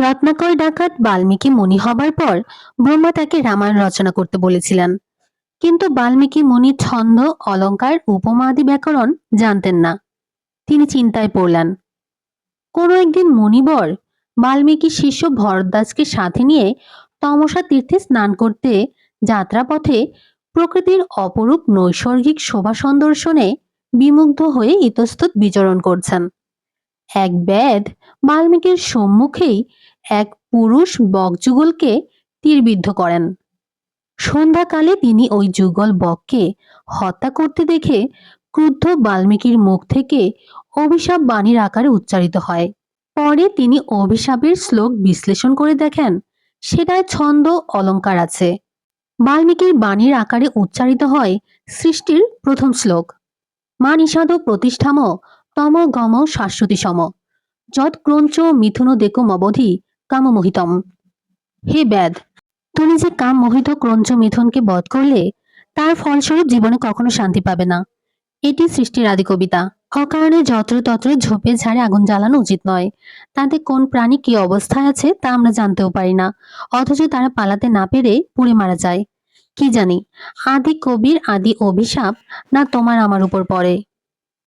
রত্নাকর ডাকাত বাল্মীকি মুনি হবার পর ব্রহ্মা তাকে রামায়ণ রচনা করতে বলেছিলেন। কিন্তু বাল্মীকি মুনি ছন্দ, অলঙ্কার, উপমা আদি ব্যাকরণ জানতেন না। তিনি চিন্তায় পড়লেন। কোনো একদিন মুনিবর বাল্মীকি শিষ্য ভরদ্বাজকে সাথে নিয়ে তমসা তীর্থে স্নান করতে যাত্রাপথে প্রকৃতির অপরূপ নৈসর্গিক শোভা সন্দর্শনে বিমুগ্ধ হয়ে ইতস্তত বিচরণ করছেন। এক ব্যাধ বাল্মীকির সম্মুখেই এক পুরুষ বকযুগলকে তীরবিদ্ধ করেন। সন্ধ্যাকালে তিনি ওই যুগল বককে হত্যা করতে দেখে ক্রুদ্ধ বাল্মীকির মুখ থেকে অভিশাপ বাণীর আকারে উচ্চারিত হয়। পরে তিনি অভিশাপের শ্লোক বিশ্লেষণ করে দেখেন, সেটায় ছন্দ অলঙ্কার আছে। বাল্মীকির বাণীর আকারে উচ্চারিত হয় সৃষ্টির প্রথম শ্লোক। মা নিষাদ প্রতিষ্ঠাম তম গম শাশ্বতী সম। যৎ ক্রঞ্চ মিথুন দেখুম অবধি কামমোহিতম হে ব্যাদ তুমি যে কাম মোহিত ক্রঞ্চ মিথুনকে বধ করলে, তার ফলস্বরূপ জীবনে কখনো শান্তি পাবে না। এটি সৃষ্টির আদি কবিতা। অকারণে যত্রতত্র ঝোপে ঝাড়ে আগুন জ্বালানো উচিত নয়। তাতে কোন প্রাণী কি অবস্থায় আছে তা আমরা জানতেও পারি না, অথচ তারা পালাতে না পেরে পুড়ে মারা যায়। কি জানি, আদি কবির আদি অভিশাপ না তোমার আমার উপর পড়ে।